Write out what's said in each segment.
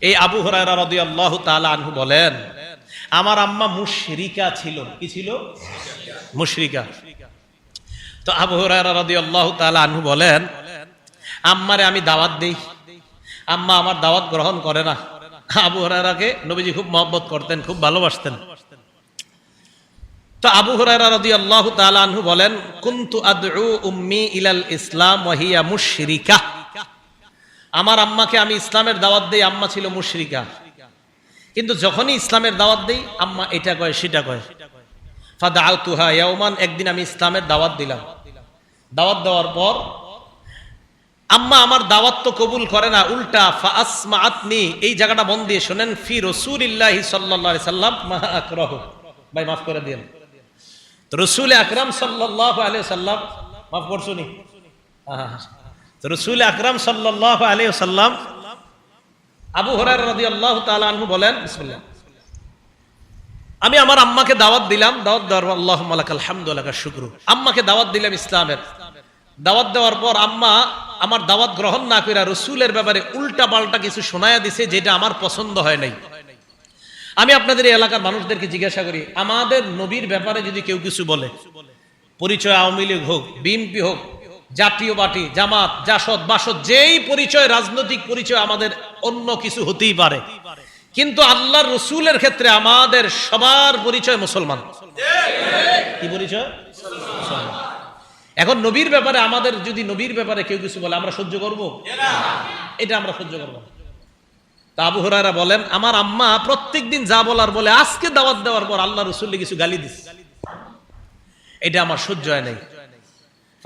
এই আবু হরায়রা রাদিয়াল্লাহু তাআলা আনহু বলেন, আমার আম্মা মুশরিকা ছিল। কি ছিল? মুশরিকা। তো আবু হরায়রা রাদিয়াল্লাহু তাআলা আনহু বলেন, আম্মারে আমি দাওয়াত দিই। আম্মা আমার দাওয়াত গ্রহণ করে না। আবু হরায়রাকে নবীজি খুব মহব্বত করতেন, খুব ভালোবাসতেন। তো আবু হুরায়রা রাদিয়াল্লাহু তাআলা আনহু বলেন, কুনতু আদউ উম্মি ইলাল ইসলাম ওয়া মুশরিকা। আমার আম্মাকে আমি ইসলামের দাওয়াত দেই আম্মা ছিল মুশরিকা। কিন্তু যখনই ইসলামের দাওয়াত দিই আম্মা এটা কয় সেটা কয়। ফাদাউতুহা ইয়াউমান একদিন আমি ইসলামের দাওয়াত দিলাম। দাওয়াত দেওয়ার পর আম্মা আমার দাওয়াত তো কবুল করে না উল্টা ফাসমাআতনি এই জায়গাটা মন দিয়ে শোনেন ফি রাসূলিল্লাহি সাল্লাল্লাহু সাল্লাম ভাই মাফ করে দিন রসুল আকরাম সাল্লাল্লাহু আলাইহি সাল্লাম মাফ করছ নি? হ্যাঁ, রসুল আকরাম সাল্লাল্লাহু আলাইহি সাল্লাম আবু হুরায়রা রাদিয়াল্লাহু তাআলা আনহু বলেন আমি আমার আম্মাকে দাওয়াত দিলাম, দাওয়াত দেওয়ার আল্লাহ মালাকাল হামদুল্লাহ শুক্রু। আম্মাকে দাওয়াত দিলাম ইসলামের। দাওয়াত দেওয়ার পর আম্মা আমার দাওয়াত গ্রহণ না করে রসুলের ব্যাপারে উল্টা পাল্টা কিছু শোনায়া দিছে যেটা আমার পছন্দ হয় নাই। আমি আপনাদের এই এলাকার মানুষদেরকে জিজ্ঞাসা করি, আমাদের নবীর ব্যাপারে যদি কেউ কিছু বলে, পরিচয় আওয়ামী লীগ হোক, বিএনপি হোক জাতীয় পার্টি, জামাত, জাসদ, বাসদ, যেই পরিচয়, রাজনৈতিক পরিচয় আমাদের অন্য কিছু হতেই পারে। কিন্তু আল্লাহর রসুলের ক্ষেত্রে আমাদের সবার পরিচয় মুসলমান। কি পরিচয়? এখন নবীর ব্যাপারে, আমাদের যদি নবীর ব্যাপারে কেউ কিছু বলে, আমরা সহ্য করব? এটা আমরা সহ্য করব। তা আবু হুরায়রা বলেন, আমার আম্মা প্রত্যেকদিন যা বলার বলে, আজকে দাওয়াত দেওয়ার পর আল্লাহ রসুল্লি কিছু গালি দিস এটা আমার সহ্য হয় নাই।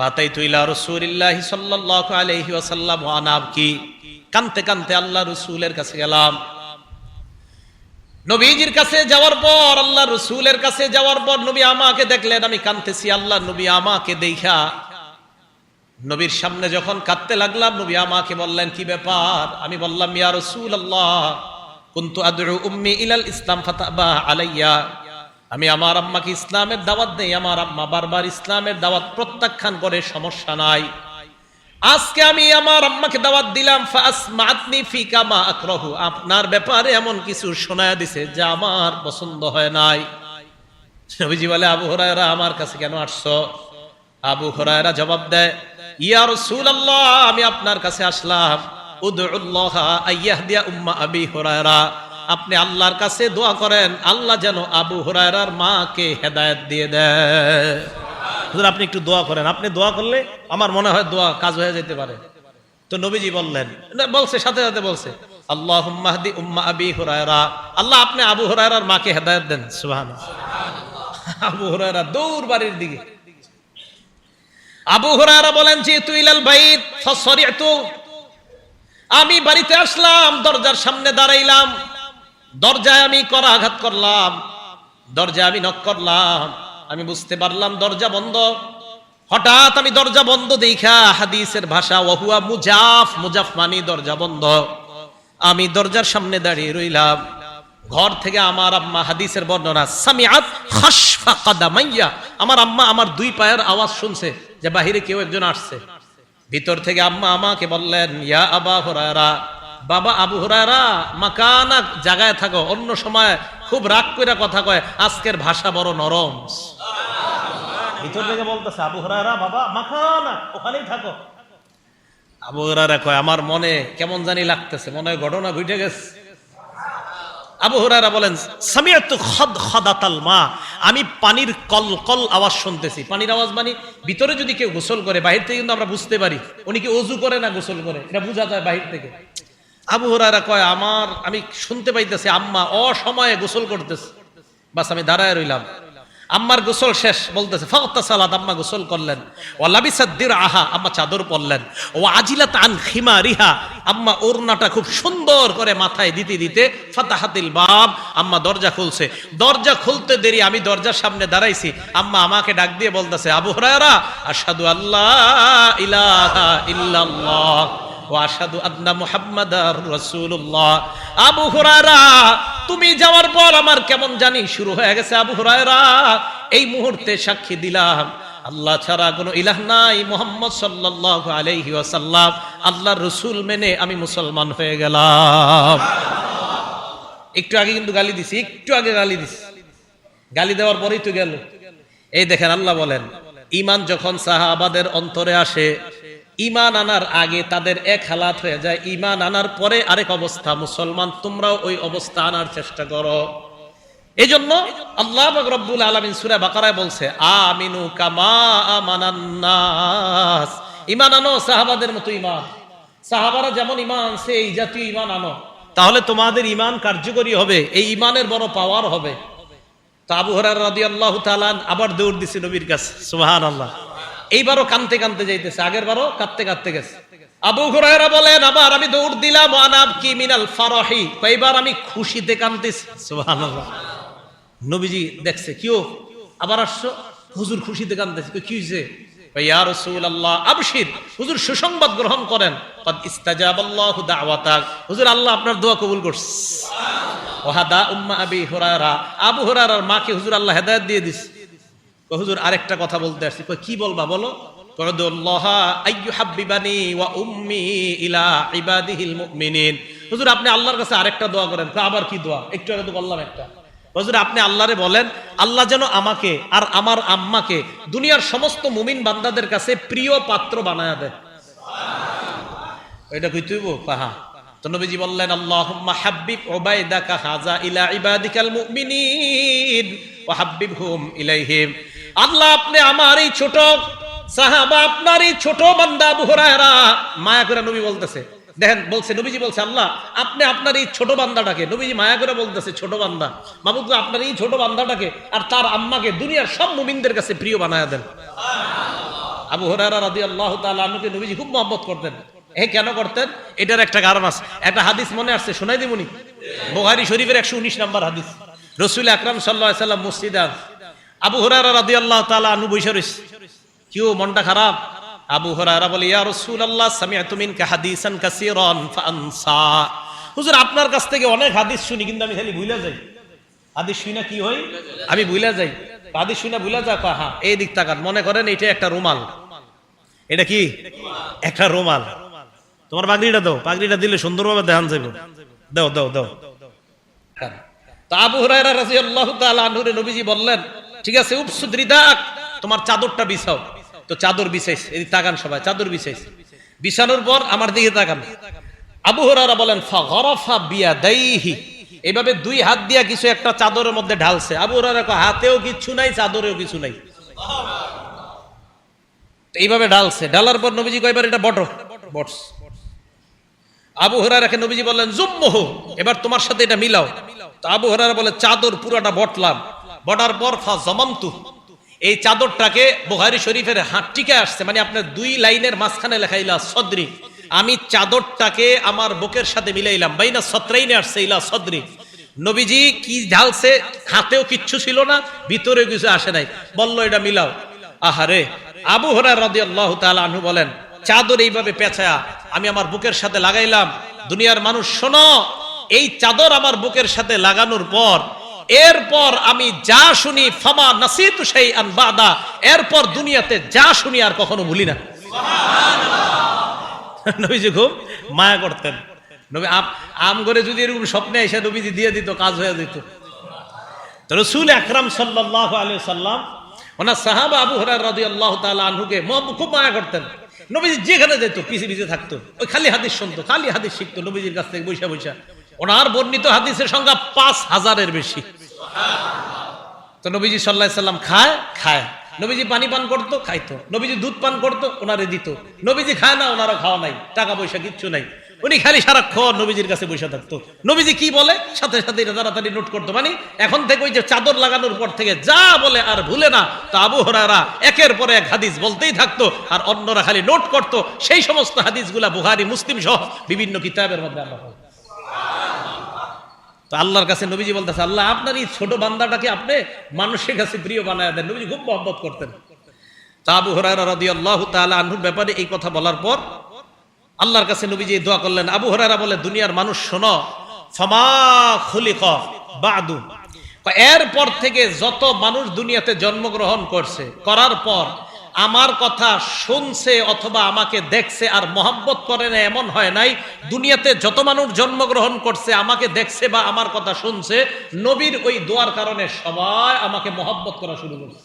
ফাতাইতু ইলা রাসূলিল্লাহি সাল্লাল্লাহু আলাইহি ওয়াসাল্লাম ওয়া আনা আবকি কানতে কানতে আল্লাহ রসুলের কাছে গেলাম। নবীজির কাছে যাওয়ার পর আল্লাহ রসুলের কাছে যাওয়ার পর নবী আমাকে দেখলেন, আমি কানতেছি, আল্লাহ নবী আমাকে দেখা। নবীর সামনে যখন কাঁদতে লাগলাম, নবী আমাকে বললেন, কি ব্যাপার? আমি বললাম, ইয়া রসুল আল্লাহ কুন্তু আদরু উম্মি ইলাল ইসলাম ফাতাবা আলাইয়া। আমি আমার আম্মাকে ইসলামের দাওয়াত দেই, আমার আম্মা বারবার ইসলামের দাওয়াত প্রত্যাখ্যান করে, সমস্যা নাই। আজকে আমি আমার আম্মাকে দাওয়াত দিলাম আপনার ব্যাপারে এমন কিছু শোনায়া দিছে যা আমার পছন্দ হয় নাই। নবীজি বলে, আবু হরায়রা, আমার কাছে কেন আসছো? আবু হরায়রা জবাব দেয়, ইয়া রাসূলুল্লাহ, আমি আপনার কাছে আসলাম। উদউল্লাহ আইয়াহদিয়া উম্মা আবি হুরায়রা। আপনি আল্লাহর কাছে দোয়া করেন, আল্লাহ যেন আবু হুরায়রার মাকে হেদায়েত দিয়ে দেয়। আপনি একটু দোয়া করেন। আপনি দোয়া করলে আমার মনে হয় দোয়া কাজ হয়ে যেতে পারে। তো নবীজি বললেন বলছে, সাথে সাথে বলছে আল্লাহ মাহদি উম্মা আবি হুরায়রা। আল্লাহ আপনি আবু হুরায়রার মাকে হেদায়েত দেন সুহান আবু হুরায়রা দৌড় বাড়ির দিকে। আবু হুরায়রা বলেন যে তুই ইলাল বাইত আমি বাড়িতে আসলাম, দরজার সামনে দাঁড়াইলাম। দরজায় আমি করা আঘাত করলাম, দরজায় আমি নক করলাম, আমি বুঝতে পারলাম দরজা বন্ধ। হঠাৎ আমি দরজা বন্ধ দেখা হাদিসের ভাষা, ওহুয়া মুজাফ মুজাফ মানি দরজা বন্ধ। আমি দরজার সামনে দাঁড়িয়ে রইলাম। ঘর থেকে আমার আম্মা হাদিসের বর্ণনা, সামিআত খাসফা আমার আম্মা আমার দুই পায়ের আওয়াজ শুনছে যে বাহিরে কেউ একজন আসছে। ভিতর থেকে আম্মা আমাকে বললেন, ইয়া আবা হুরায়রা বাবা আবু হুরায়রা মাকানা জায়গায় থাকো অন্য সময় খুব রাগ করে কথা কয় আজকের ভাষা বড় নরম। ভিতর থেকে বলতেছে আবু হুরায়রা বাবা মাখানা ওখানেই থাকো। আবু হুরায়রা কয় আমার মনে কেমন জানি লাগতেছে মনে হয় ঘটনা ঘটে গেছে। আবু হুরায়রা বলেন সামিয়াতু খদ খদাতাল মা আমি পানির কল কল আওয়াজ শুনতেছি। পানির আওয়াজ মানে ভিতরে যদি কেউ গোসল করে বাহির থেকে কিন্তু আমরা বুঝতে পারি উনি কি অজু করে না গোসল করে? এটা বোঝা যায় বাহির থেকে। আবু হরারা কয়, আমার, আমি শুনতে পাইতেছি, আম্মা অসময়ে গোসল করতেছে। বাস আমি দাঁড়ায় রইলাম। আম্মার গোসল শেষ, বলতেছে, ফাওতা সালাদ, আম্মা গোসল করলেন। ও লাবিসাদ্দির আহা আম্মা চাদর পরলেন। ও আজিলাত আন খিমা রিহা আম্মা ওড়নাটা খুব সুন্দর করে মাথায় দিতে দিতে ফাতাহাতিল বাব, আম্মা দরজা খুলছে। দরজা খুলতে দেরি, আমি দরজার সামনে দাঁড়াইছি। আম্মা আমাকে ডাক দিয়ে বলতেছে, আবু হুরায়রা, আশহাদু আল্লাহ ইলাহা ইল্লাল্লাহ। ও আশহাদু আন্না মুহাম্মাদার রাসূলুল্লাহ। আবু হুরায়রা, তুমি যাওয়ার পর আমার কেমন জানি শুরু হয়ে গেছে, আবু হুরায়রা। এই মুহূর্তে সাক্ষী দিলাম, আল্লাহ ছাড়া কোনো ইলাহ নাই, মোহাম্মদ সাল্লাল্লাহু আলাইহি ওয়াসাল্লাম। আল্লাহর রসুল মেনে আমি মুসলমান হয়ে গেলাম। একটু আগে কিন্তু গালি দিছি, একটু আগে গালি দিছি। গালি দেওয়ার পরেই তো গেল। এই দেখেন, আল্লাহ বলেন, ইমান যখন সাহাবাদের অন্তরে আসে ইমান আনার আগে তাদের এক হালাত হয়ে যায়। ইমান আনার পরে আরেক অবস্থা, মুসলমান, তোমরাও ওই অবস্থা আনার চেষ্টা করো। এই জন্য আল্লাহ রব্বুল আলমিন সুরা বাকারায় বলছে, আমিনু কামা আমানান্নাস ইমান আনো, সাহাবাদের মতো ইমান। সাহাবারা যেমন ইমান আনছে এই জাতীয় ইমান আনো। তাহলে তোমাদের ইমান কার্যকরী হবে, এই ইমানের বড় পাওয়ার হবে। তো আবু হরার রাদি আল্লাহ তালান আবার দৌড় দিছে নবীর কাছে সুহান আল্লাহ এইবারও কানতে কানতে যাইতেছে আগের বারও কাঁদতে কাঁদতে গেছে। আবু হুরায়রা বলেন আবার আমি দৌড় দিলাম আনাব কি মিনাল ফারহি। কয়বার আমি খুশিতে কানতেছি নবীজি দেখছে কিও আবার আসছো? হুজুর খুশিতে কানতেছে কি হয়েছে হুজুর সুসংবাদ গ্রহণ করেন। আল্লাহ আপনার দোয়া কবুল করছে। উম্মা আবি আবু মাকে হুজুর আল্লাহ হেদায়েত দিয়ে কই, হুজুর, আরেকটা কথা বলতে আসছি। কি বলবা, বলো? আপনি আল্লাহর কাছে আরেকটা দোয়া করেন। আবার কি দোয়া? একটু বললাম একটা। আপনি বলেন, আল্লাহ যেন আমাকে আর আমার আম্মাকে দুনিয়ার সমস্ত মুমিন বান্দাদের কাছে প্রিয় পাত্র বানায়া দেয় নবীজি বললেন, আল্লাহুম্মা আল্লাহ আপনি আমার এই ছোট, সাহাবা আপনার এই ছোট বান্দা আবু হুরায়রা। মায়া করে নবী বলতেছে। দেখেন, বলছে, নবীজি বলছে, আল্লাহ, আপনি আপনার এই ছোট বান্দাটাকে, নবীজি মায়া করে বলতেছে, ছোট বান্দা। মাহবুব আপনার এই ছোট বান্দাটাকে আর তার আম্মাকে দুনিয়ার সব মুমিনদের কাছে প্রিয় বানায়া দেন। আবু হরারা রাদি আল্লাহ তালকে নবীজি খুব মহব্বত করতেন। এ কেন করতেন? এটার একটা কারণ আছে একটা হাদিস মনে আসছে, শোনাই দিবনি বোহারি শরীফের একশো উনিশ নম্বর হাদিস। রসুল আকরাম সাল্লাহ সাল্লাম মসজিদ আবু হরারা রাদি আল্লাহ তালা আনু বৈশা রয়েছে মনটা খারাপ? আবু হরারা বলে ইয়া রসুল আল্লাহ মিনকা হাদিসান কাসীরান ফাআনসা হুজুর আপনার কাছ থেকে অনেক হাদিস শুনি কিন্তু আমি খালি ভুলে যাই। হাদিস শুই না কি হই? আমি ভুলে যাই। হাদিস শুই না ভুলে যা কয়, হ্যাঁ এই দিক তাকান মনে করেন এটা একটা রুমাল। এটা কি? একটা রুমাল। তোমার পাগড়িটা দাও পাগড়িটা দিলে সুন্দরভাবে দেখান যাইব। দাও দাও দাও। আবু হুরায়রা রাদিয়াল্লাহু তাআলা আনহুরে নবীজি বললেন ঠিক আছে তোমার চাদরটা বিছাও। তো চাদর বিছাইছে, এই তাকান সবাই, চাদর বিছাইছে। বিছানোর পর আমার দিকে তাকান। আবু হুরায়রা বলেন এইভাবে দুই হাত দিয়া কিছু একটা চাদরের মধ্যে ঢালছে। আবু হুরায়রা কয়, হাতেও কিছু নাই, চাদরেও কিছু নাই। এইভাবে ঢালছে। ঢালার পর নবীজি কয়বার এটা বটো, বটস। আবু হরারাকে নবীজি বললেন, জুম্মহ, এবার তোমার সাথে এটা মিলাও। তো আবু হরারা বলে, চাদর পুরাটা বটলাম। বটার পর ফা জমামতু। এই চাদরটাকে বোহারি শরীফের হাতটিকে আসছে মানে আপনার দুই লাইনের মাঝখানে লেখাইলা সদরি। আমি চাদরটাকে আমার বুকের সাথে মিলাইলাম, বাইনা সত্রাইনে আসছে ইলা সদরি। নবীজি কি ঢালছে হাতেও কিচ্ছু ছিল না ভিতরে কিছু আসে নাই। বলল, এটা মিলাও। আহারে, আবু হরার রাদিয়াল্লাহু তাআলা আনহু বলেন, চাদর এইভাবে পেঁচায়া আমি আমার বুকের সাথে লাগাইলাম। দুনিয়ার মানুষ শোনো, এই চাদর আমার বুকের সাথে লাগানোর পর এরপর আমি যা শুনি, ফামা নাসিতু শাইআন বাদা, এরপর দুনিয়াতে যা শুনি আর কখনো ভুলি না। নবীজি খুব মায়া করতেন। নবী আম- করে যদি এরকম স্বপ্নে এসে নবীজি দিয়ে দিত, কাজ হয়ে যেত। রসুল আকরাম সাল্লাহ আলী সাল্লাম ওনার সাহাবা আবু হরার রাজি আল্লাহ তালা আনহুকে খুব মায়া করতেন। নবীজি যেখানে যেত, পিছে পিছে থাকতো। ওই খালি হাদিস শুনতো, খালি হাদিস শিখতো নবীজির কাছ থেকে বৈশা বৈশা ওনার বর্ণিত হাদিসের সংখ্যা পাঁচ হাজারের বেশি। তো নবীজি সাল্লাহ সাল্লাম খায় খায়। নবীজি পানি পান করতো, খাইতো। নবীজি দুধ পান করতো, ওনারে দিত। নবীজি খায় না ওনারা খাওয়া নাই টাকা পয়সা কিচ্ছু নাই। উনি খালি সারাক্ষণ নবীজির কাছে বসে থাকতো। নবীজি কি বলে? সাথে সাথে এটা তাড়াতাড়ি নোট করতো। মানে এখন থেকে ওই যে চাদর লাগানোর পর থেকে যা বলে আর ভুলে না, তো আবু হরারা একের পর এক হাদিস বলতেই থাকতো আর অন্যরা খালি নোট করতো। সেই সমস্ত হাদিসগুলা বুহারি মুসলিম সহ বিভিন্ন কিতাবের মধ্যে আমরা। তো আল্লাহর কাছে নবীজি বলতেছে, আল্লাহ, আপনার এই ছোট বান্দাটাকে আপনি মানুষের কাছে প্রিয় বানায় দেন। নবীজি খুব মহব্বত করতেন। তা আবু হরায়রা রাদিয়াল্লাহু তাআলা আনহুর ব্যাপারে এই কথা বলার পর আল্লাহর কাছে নবীজি দোয়া করলেন। আবু হরায়রা বলে, দুনিয়ার মানুষ শোনো, ফামা খুলিক বাদু। এরপর থেকে যত মানুষ দুনিয়াতে জন্মগ্রহণ করছে, করার পর আমার কথা শুনছে অথবা আমাকে দেখছে আর মহব্বত করে না, এমন হয় নাই। দুনিয়াতে যত মানুষ জন্মগ্রহণ করছে, আমাকে দেখছে বা আমার কথা শুনছে, নবীর ওই দোয়ার কারণে সবাই আমাকে মহব্বত করা শুরু করছে।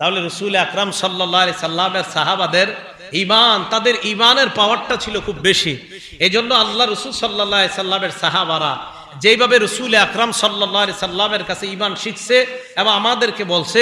তাহলে রসুল আকরাম সাল্লাহ সাল্লামের সাহাবাদের ইমান তাদের ইমানের পাওয়ারটা ছিল খুব বেশি। এই জন্য আল্লাহ রসুল সাল্লাহ সাল্লামের সাহাবারা যেইভাবে রসুল আকরাম সাল্লাহ সাল্লামের কাছে ইমান শিখছে এবং আমাদেরকে বলছে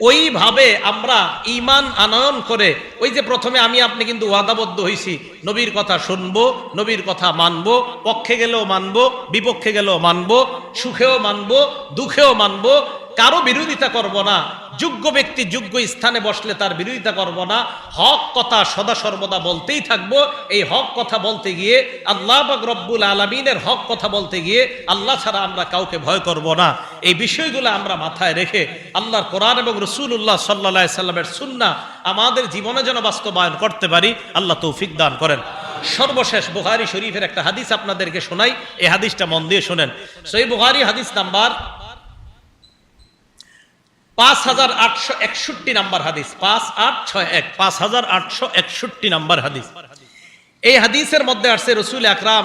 ওইভাবে আমরা ইমান আনয়ন করে, ওই যে প্রথমে আমি আপনি কিন্তু ওয়াদাবদ্ধ হয়েছি নবীর কথা শুনব, নবীর কথা মানব, পক্ষে গেলেও মানব, বিপক্ষে গেলেও মানব, সুখেও মানব, দুঃখেও মানবো কারও বিরোধিতা করব না। যোগ্য ব্যক্তি যোগ্য স্থানে বসলে তার বিরোধিতা করব না। হক কথা সদা সর্বদা বলতেই থাকব। এই হক কথা বলতে গিয়ে আল্লাহ বাক রব্বুল আলমিনের হক কথা বলতে গিয়ে আল্লাহ ছাড়া আমরা কাউকে ভয় করব না। এই বিষয়গুলো আমরা মাথায় রেখে আল্লাহর কোরআন এবং রসুল্লাহ সাল্লা সাল্লামের সুন্না আমাদের জীবনে যেন বাস্তবায়ন করতে পারি, আল্লাহ তৌফিক দান করেন। সর্বশেষ বুহারি শরীফের একটা হাদিস আপনাদেরকে শোনাই। এই হাদিসটা মন দিয়ে শোনেন। সেই বুহারি হাদিস নাম্বার পাঁচ হাজার আটশো একষট্টি নাম্বার হাদিস। পাঁচ আট ছয় এক। পাঁচ হাজার আটশো একষট্টি হাদিস। এই হাদিসের মধ্যে আসছে রসুল আকরাম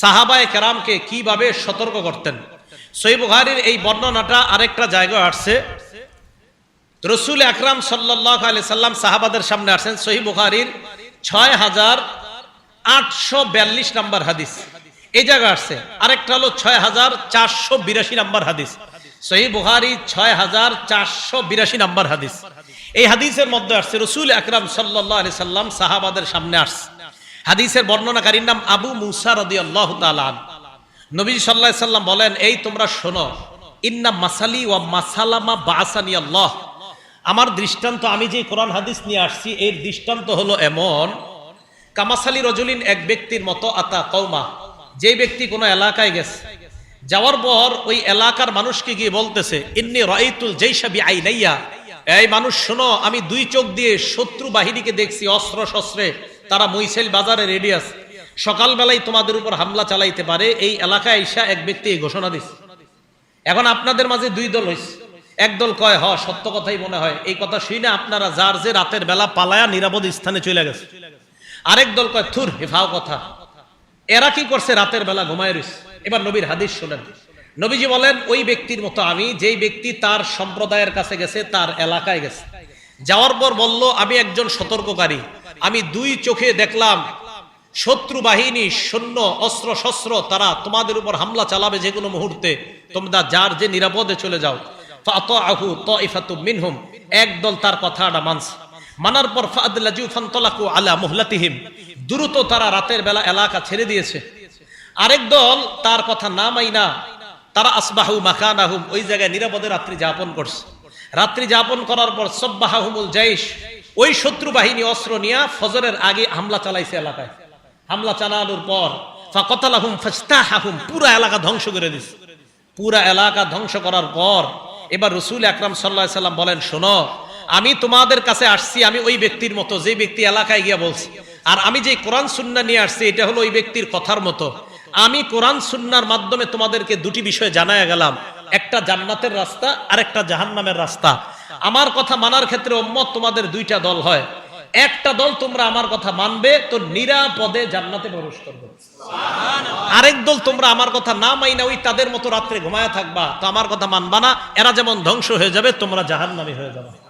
সাহাবায় কীভাবে সতর্ক করতেন। সই এই বর্ণনাটা আরেকটা জায়গায় আসছে। রসুল আকরাম সাল্লাহ আলি সাল্লাম সাহাবাদের সামনে আসছেন সহি ছয় হাজার আটশো বিয়াল্লিশ নাম্বার হাদিস। এই জায়গা আসছে। আরেকটা হলো ছয় হাজার চারশো বিরাশি নাম্বার হাদিস। সহি বুহারি ছয় হাজার চারশো বিরাশি নাম্বার হাদিস। এই হাদিসের মধ্যে আসছে, রসুল আকরাম সাল্লাহ আলি সাল্লাম সাহাবাদের সামনে আসছে। হাদিসের বর্ণনাকারীর নাম আবু মুসা রদি আল্লাহ তালান নবী সাল্লাহ সাল্লাম বলেন, এই তোমরা শোনো, ইন্না মাসালি ওয়া মাসালামা বাসানি আল্লাহ। আমার দৃষ্টান্ত, আমি যে কোরআন হাদিস নিয়ে আসছি, এর দৃষ্টান্ত হলো এমন, কামাসালি রজুলিন এক ব্যক্তির মতো আতা কৌমা যে ব্যক্তি কোনো এলাকায় গেছে যাওয়ার পর ওই এলাকার মানুষকে গিয়ে বলতেছে, ইন্নি রাইতুল জৈসাবি আই নাইয়া এই মানুষ, শোনো, আমি দুই চোখ দিয়ে শত্রু বাহিনীকে দেখছি, অস্ত্র শস্ত্রে। তারা মইসেল বাজারে রেডি আছে। সকালবেলায় তোমাদের উপর হামলা চালাইতে পারে। এই এলাকায় ঈশা এক ব্যক্তি ঘোষণা দিচ্ছে এখন আপনাদের মাঝে দুই দল হয়েছে একদল কয় হ সত্য কথাই মনে হয়। এই কথা শুনে আপনারা যার যে রাতের বেলা পালায়া নিরাপদ স্থানে চলে গেছে। আরেক দল কয়, থুর হেফাও কথা। এরা কি করছে? রাতের বেলা ঘুমায় রয়েছে এবার নবীর হাদিস শোনেন। নবীজি বলেন, ওই ব্যক্তির মতো আমি, যেই ব্যক্তি তার সম্প্রদায়ের কাছে গেছে, তার এলাকায় গেছে। যাওয়ার পর বলল, আমি একজন সতর্ককারী। আমি দুই চোখে দেখলাম, শত্রু বাহিনী, সৈন্য, অস্ত্র শস্ত্র, তারা তোমাদের উপর হামলা চালাবে যে কোনো মুহূর্তে। তোমরা যার যে নিরাপদে চলে যাও। আহু তইফাতু মিনহুম, একদল তার কথাটা মানছে। মানার পর ফাদলাজু ফান্তলাকু আলা মুহলাতিহিম, দ্রুত তারা রাতের বেলা এলাকা ছেড়ে দিয়েছে। আরেক দল তার কথা না মাইনা তারা আসবাহু মাখানাহুম ওই জায়গায় নিরাপদে রাত্রি যাপন করছে। রাত্রি যাপন করার পর সব্বাহুমুল জাইশ, ওই শত্রু বাহিনী অস্ত্র নিয়ে ফজরের আগে হামলা চালাইছে এলাকায়। হামলা চালানোর পর ফাকতালাহুম ফাস্তাহাহুম পুরা এলাকা ধ্বংস করে দিছে। পুরা এলাকা ধ্বংস করার পর এবার রসুল আকরাম সাল্লাহ সাল্লাম বলেন, শোনো, আমি তোমাদের কাছে আসছি, আমি ওই ব্যক্তির মতো, যে ব্যক্তি এলাকায় গিয়া বলছি। আর আমি যে কোরআন সুন্না নিয়ে আসছি, এটা হলো ওই ব্যক্তির কথার মতো। আমি কোরআন সুন্নার মাধ্যমে তোমাদেরকে দুটি বিষয় জানায় গেলাম। একটা জান্নাতের রাস্তা আর একটা জাহান্নামের রাস্তা। আমার কথা মানার ক্ষেত্রে উম্মত, তোমাদের দুইটা দল হয়। একটা দল তোমরা আমার কথা মানবে, তো নিরাপদে জান্নাতে প্রবেশ করবে। আরেক দল তোমরা আমার কথা না মাইনা, ওই তাদের মতো রাত্রে ঘুমায় থাকবা। তো আমার কথা মানবা না, এরা যেমন ধ্বংস হয়ে যাবে, তোমরা জাহান্নামী হয়ে যাবে।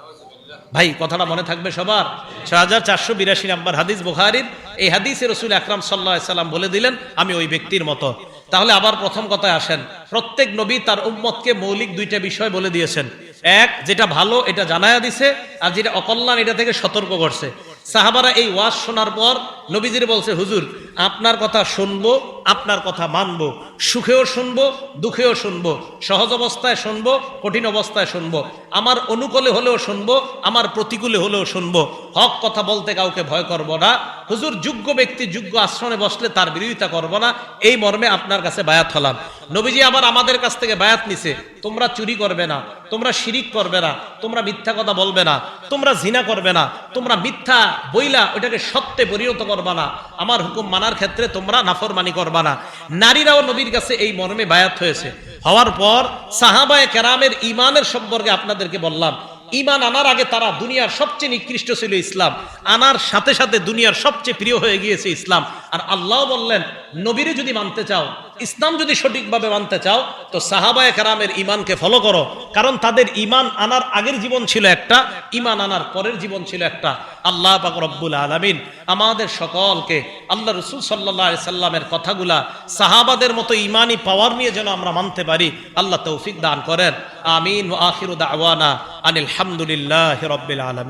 ভাই, কথাটা মনে থাকবে সবার? ছয় হাজার চারশো বিরাশি নাম্বার হাদিস বুখারির। এই হাদিসে রসুল আকরাম সাল্লাহ সাল্লাম বলে দিলেন, আমি ওই ব্যক্তির মতো। তাহলে আবার প্রথম কথায় আসেন, প্রত্যেক নবী তার উম্মতকে মৌলিক দুইটা বিষয় বলে দিয়েছেন। এক, যেটা ভালো, এটা জানায়া দিছে, আর যেটা অকল্যাণ, এটা থেকে সতর্ক করছে। সাহাবারা এই ওয়াজ শোনার পর নবীজির বলছে, হুজুর আপনার কথা শুনব, আপনার কথা মানবো। সুখেও শুনব, দুঃখেও শুনব। সহজ অবস্থায় শুনব, কঠিন অবস্থায় শুনব। আমার অনুকূলে হলেও শুনব, আমার প্রতিকূলে হলেও শুনব। হক কথা বলতে কাউকে ভয় করব না। হুজুর, যোগ্য ব্যক্তি যোগ্য আশ্রমে বসলে তার বিরোধিতা করব না। এই মর্মে আপনার কাছে বায়াত হলাম। নবীজি আবার আমাদের কাছ থেকে বায়াত নিছে, তোমরা চুরি করবে না, তোমরা শিরিক করবে না, তোমরা মিথ্যা কথা বলবে না, তোমরা জিনা করবে না, তোমরা মিথ্যা বইলা ওটাকে সত্যে পরিণত করবা না। আমার হুকুম মানার ক্ষেত্রে তোমরা নাফরমানি করবা না। নারীরাও নবীর কাছে এই মর্মে বায়াত হয়েছে। হওয়ার পর সাহাবায় কেরামের ইমানের সম্পর্কে আপনাদেরকে বললাম ইমান আনার আগে তারা দুনিয়ার সবচেয়ে নিকৃষ্ট ছিল ইসলাম। আনার সাথে সাথে দুনিয়ার সবচেয়ে প্রিয় হয়ে গিয়েছে ইসলাম। আর আল্লাহ বললেন, নবীরে যদি মানতে চাও ইসলাম যদি সঠিকভাবে মানতে চাও, তো সাহাবায়ে কেরামের ইমানকে ফলো করো। কারণ তাদের ইমান আনার আগের জীবন ছিল একটা ইমান আনার পরের জীবন ছিল একটা। আল্লাহ পাক রব্বুল আলামিন আমাদের সকলকে, আল্লাহ রসুল সাল্লাহ সাল্লামের কথাগুলা সাহাবাদের মতো ইমানি পাওয়ার নিয়ে যেন আমরা মানতে পারি, আল্লাহ তৌফিক দান করেন। আমিন আওয়ানা আনিল হামদুলিল্লাহ রব্বিল আলমিন।